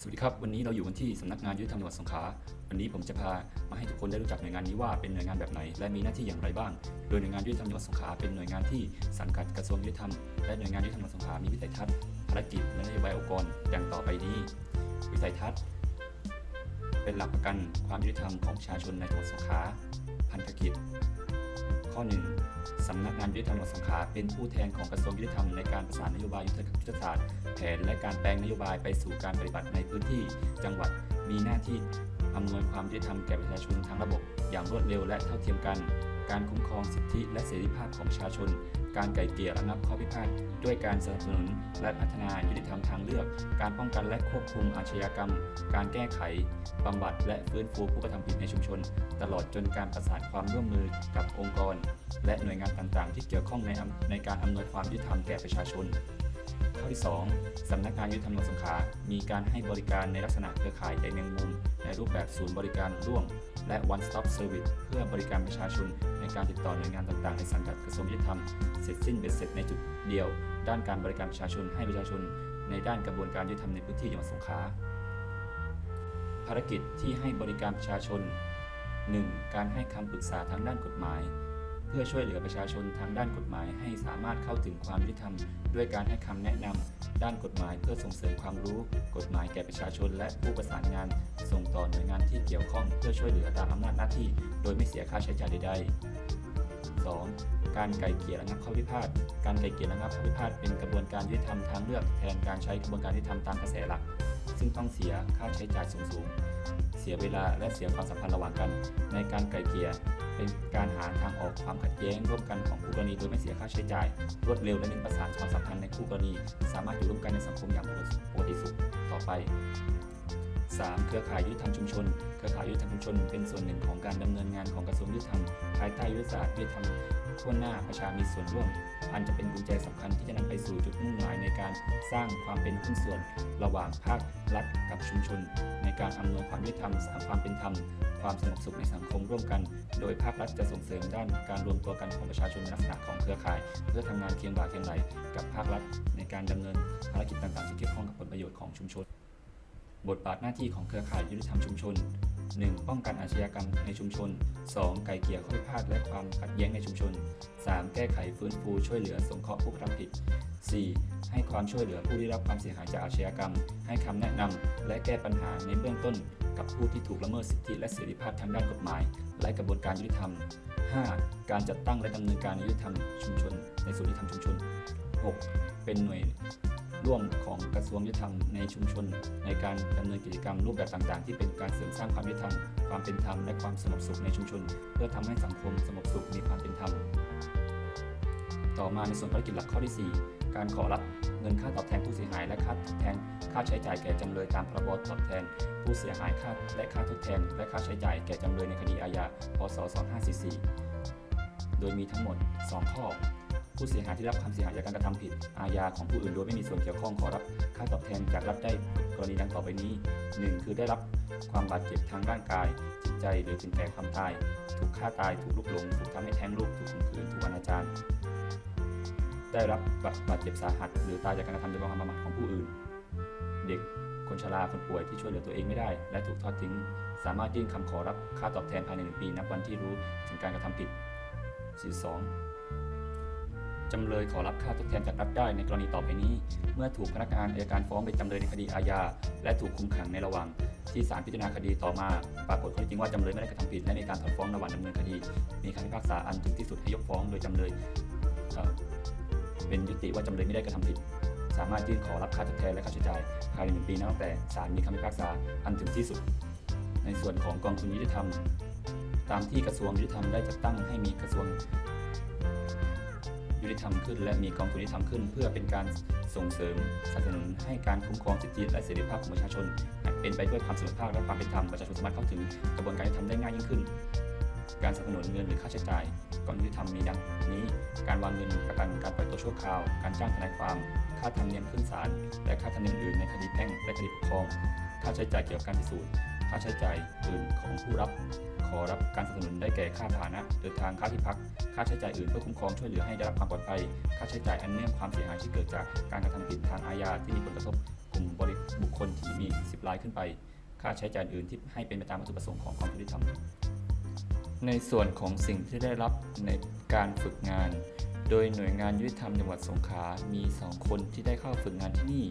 สวัสดีครับ วันนี้เราอยู่กันที่สำนักงานยุติธรรมจังหวัดสงขลา วันนี้ผมจะพามาให้ทุกคนได้รู้จักหน่วยงานนี้ว่าเป็นหน่วยงานแบบไหน และมีหน้าที่อย่างไรบ้าง โดยหน่วยงานยุติธรรมจังหวัดสงขลาเป็นหน่วยงานที่สังกัดกระทรวงยุติธรรม และหน่วยงานยุติธรรมจังหวัดสงขลามีวิสัยทัศน์ภารกิจและนโยบายองค์กรอย่างต่อไปนี้ วิสัยทัศน์ เป็นหลักประกันความยุติธรรมของประชาชนในจังหวัดสงขลา พันธกิจ ข้อ 1. สำนักงานยุติธรรมจังหวัดสงขลาเป็นผู้แทนของกระทรวงยุติธรรมในการประสานนโยบายยุทธศาสตร์แผนและการแปลงนโยบายไปสู่การปฏิบัติในพื้นที่จังหวัดมีหน้าที่อำนวยความยุติธรรมแก่ประชาชนทั้งระบบ อย่างรวดเร็วและเท่าเทียมกัน การคุ้มครองสิทธิและเสรีภาพของประชาชน การไกล่เกลี่ยระงับข้อพิพาทด้วยการสนับสนุน และพัฒนายุติธรรมทางเลือก การป้องกันและควบคุมอาชญากรรม การแก้ไขบำบัดและฟื้นฟูผู้กระทำผิดในชุมชน ตลอดจนการประสานความร่วมมือกับองค์กร และหน่วยงานต่างๆ ที่เกี่ยวข้องในในการอำนวยความยุติธรรมแก่ประชาชน ข้อที่ 2สำนักงานยุติธรรมจังหวัดสงขลา มีการให้บริการในลักษณะเครือข่ายใยแมงมุม ในรูปแบบศูนย์บริการร่วม และ one stop service เพื่อบริการประชาชนในการติดต่อหน่วยงานต่างๆ ในสังกัดกระทรวงยุติธรรม เสร็จสิ้นเบ็ดเสร็จในจุดเดียว ด้านการบริการประชาชนให้ประชาชน ในด้านกระบวนการยุติธรรมในพื้นที่จังหวัดสงขลา ภารกิจที่ให้บริการประชาชน 1. การให้คำปรึกษาทางด้านกฎหมาย เพื่อช่วยเหลือประชาชนทางด้านกฎหมาย ให้สามารถเข้าถึงความยุติธรรม ด้วยการให้คำแนะนำด้านกฎหมายเพื่อส่งเสริมความรู้ กฎหมายแก่ประชาชน และผู้ประสานงาน ส่งต่อหน่วยงานที่เกี่ยวข้อง เพื่อช่วยเหลือตามอำนาจหน้าที่ โดยไม่เสียค่าใช้จ่ายใด ๆ 2. การไกล่เกลี่ยระงับข้อพิพาทการไกล่เกลี่ยระงับข้อพิพาทเป็นกระบวนการยุติธรรมทางเลือกแทนการใช้กระบวนการยุติธรรมตามกระแสหลัก ซึ่งต้องเสียค่าใช้จ่ายสูงๆเสียเวลาและเสียความสัมพันธ์ระหว่างกัน ในการไกล่เกลี่ย เป็นการหาทางออกความขัดแย้งร่วมกันของคู่กรณีโดยไม่เสียค่าใช้จ่าย รวดเร็วและเน้นประสานความสัมพันธ์ในคู่กรณี สามารถอยู่ร่วมกันในสังคมอย่างปกติสุขต่อไป 3. เครือข่ายยุติธรรมชุมชน เครือข่ายยุ ชนเป็นส่วนหนึ่งของการดำเนินงานของกระทรวงยุติธรรมภายใต้ยุทธศาสตร์ยุติธรรมทั่วหน้าประชามีส่วนร่วม อันจะเป็นกุญแจสำคัญที่จะนำไปสู่จุดมุ่งหมายในการสร้างความเป็นหุ้นส่วน ระหว่างภาครัฐกับชุมชน ในการอำนวยความยุติธรรมสร้างความเป็นธรรมความสงบสุขในสังคมร่วมกัน โดยภาครัฐจะส่งเสริมด้านการรวมตัวกันของประชาชนในลักษณะของเครือข่าย เพื่อทำงานเคียงบ่าเคียงไหลกับภาครัฐ ในการดำเนินภารกิจต่างๆที่เกี่ยวข้องกับผลประโยชน์ของชุมชน บทบาทหน้าที่ของเครือข่ายยุติธรรมชุมชน 1. ป้องกันอาชญากรรมในชุมชน 2. ไกล่เกลี่ยข้อพิพาทและความขัดแย้งในชุมชน 3. แก้ไขฟื้นฟูช่วยเหลือสงเคราะห์ผู้กระทำผิด 4. ให้ความช่วยเหลือผู้ได้รับความเสียหายจากอาชญากรรม ให้คำแนะนำและแก้ปัญหาในเบื้องต้น กับผู้ที่ถูกละเมิดสิทธิและเสรีภาพทางด้านกฎหมาย และกระบวนการยุติธรรม 5. การจัดตั้งและดำเนินการยุติธรรมชุมชน ในศูนยุติธรรมชุมชน 6. เป็นหน่วย ร่วมของกระทรวงยุติธรรมในชุมชน ในการดำเนินกิจกรรมรูปแบบต่างๆ ที่เป็นการเสริมสร้างความยุติธรรม ความเป็นธรรมและความสงบสุขในชุมชน เพื่อทำให้สังคมสงบสุขมีความเป็นธรรม ต่อมาในส่วนภารกิจหลักข้อที่ 4 การขอรับเงินค่าตอบแทนผู้เสียหาย และค่าทดแทนค่าใช้จ่ายแก่จำเลยตามพรบตอบแทน ผู้เสียหายค่าและค่าทดแทน และค่าใช้จ่ายแก่จำเลยในคดีอาญา พศ 2544 โดยมีทั้งหมด 2 ข้อ ผู้เสียหายที่รับความเสียหายจากการกระทำผิดอาญาของผู้อื่นโดยไม่มีส่วนเกี่ยวข้องขอรับค่าตอบแทนจากรัฐได้กรณีดังต่อไปนี้ 1. คือได้รับความบาดเจ็บทางร่างกายจิตใจหรือถึงแก่ความตาย ถูกฆ่าตายถูกลุกหลงถูกทำให้แท้งลูกถูกข่มขืนถูกอนาจารได้รับบาดเจ็บสาหัส หรือตายจากการกระทำโดยความประมาทของผู้อื่น เด็กคนชราคนป่วยที่ช่วยเหลือตัวเองไม่ได้ และถูกทอดทิ้ง สามารถยื่นคำขอรับค่าตอบแทนภายในหนึ่งปีนับวันที่รู้ถึงการกระทำผิด 42 จำเลยขอรับค่าทดแทนจากรัฐได้ในกรณีต่อไปนี้ เมื่อถูกพนักงานอัยการฟ้องเป็นจำเลยในคดีอาญา และถูกคุมขังในระหว่างที่ศาลพิจารณาคดีต่อมา ปรากฏข้อเท็จจริงว่าจำเลยไม่ได้กระทำผิดและมีการถอนฟ้องระหว่างดำเนินคดี มีคำพิพากษาอันถึงที่สุดให้ยกฟ้อง โดยจำเลยเอ่อเป็นยุติว่าจำเลยไม่ได้กระทำผิด สามารถยื่นขอรับค่าทดแทนและค่าใช้จ่ายภายในหนึ่งปีนับตั้งแต่ศาลมีคำพิพากษาอันถึงที่สุด ในส่วนของกองทุนยุติธรรม ตามที่กระทรวงยุติธรรมได้จัดตั้งให้มีกระทรวง ยุติธรรมขึ้น และมีกองทุนยุติธรรมขึ้น เพื่อเป็นการส่งเสริมสนับสนุนให้การคุ้มครองสิทธิและเสรีภาพของประชาชน เป็นไปด้วยความเสมอภาคและความเป็นธรรมประชาชนสามารถเข้าถึงกระบวนการยุติธรรมได้ง่ายยิ่งขึ้น การสนับสนุนเงินหรือค่าใช้จ่ายกองทุนยุติธรรมมีดังนี้ การวางเงินประกันการปล่อยตัวชั่วคราว การจ้างทนายความค่าธรรมเนียมขึ้นศาลและค่าธรรมเนียมอื่นในคดีแพ่งและคดีปกครอง ค่าใช้จ่ายเกี่ยวกับการพิสูจน์ ค่าใช้จ่ายอื่นของผู้รับ ขอรับการสนับสนุนได้แก่ค่าพานะ เดินทางค่าที่พัก ค่าใช้จ่ายอื่นเพื่อคุ้มครองช่วยเหลือให้ได้รับความปลอดภัย ค่าใช้จ่ายอันเนื่องความเสียหายที่เกิดจากการกระทำผิดทางอาญาที่มีผลกระทบกลุ่มบริบุคคลที่มี 10รายขึ้นไป ค่าใช้จ่ายอื่นที่ให้เป็นไปตามวัตถุประสงค์ของกองทุนยุติธรรมในส่วนของสิ่งที่ได้รับในการฝึกงาน โดยหน่วยงานยุติธรรมจังหวัดสงขลา มี 2 คนที่ได้เข้าฝึกงานที่นี่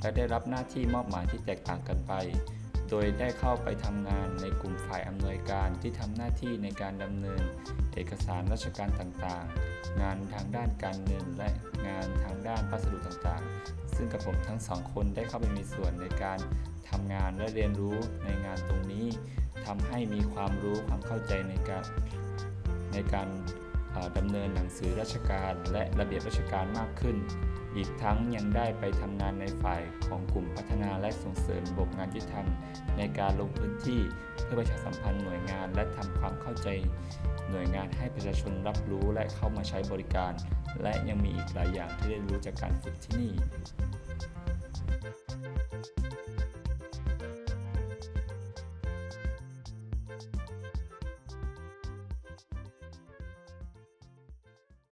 และได้รับหน้าที่มอบหมายที่แตกต่างกันไป โดยได้เข้าไปทำงานในกลุ่มฝ่ายอำนวยการที่ทำหน้าที่ในการดำเนิน เอกสารราชการต่างๆ งานทางด้านการเงินและงานทางด้านพัสดุต่างๆ ซึ่งกับผมทั้งสองคนได้เข้าไปมีส่วนในการทำงานและเรียนรู้ในงานตรงนี้ทำให้มีความรู้ความเข้าใจในการในการดำเนินหนังสือราชการและระเบียบราชการมากขึ้น อีกทั้งยังได้ไปทำงานในฝ่ายของกลุ่มพัฒนาและส่งเสริมระบบงานยุติธรรมในการลงพื้นที่เพื่อประชาสัมพันธ์หน่วยงาน และทำความเข้าใจหน่วยงานให้ประชาชนรับรู้และเข้ามาใช้บริการ และยังมีอีกหลายอย่างที่ได้รู้จากการฝึกที่นี่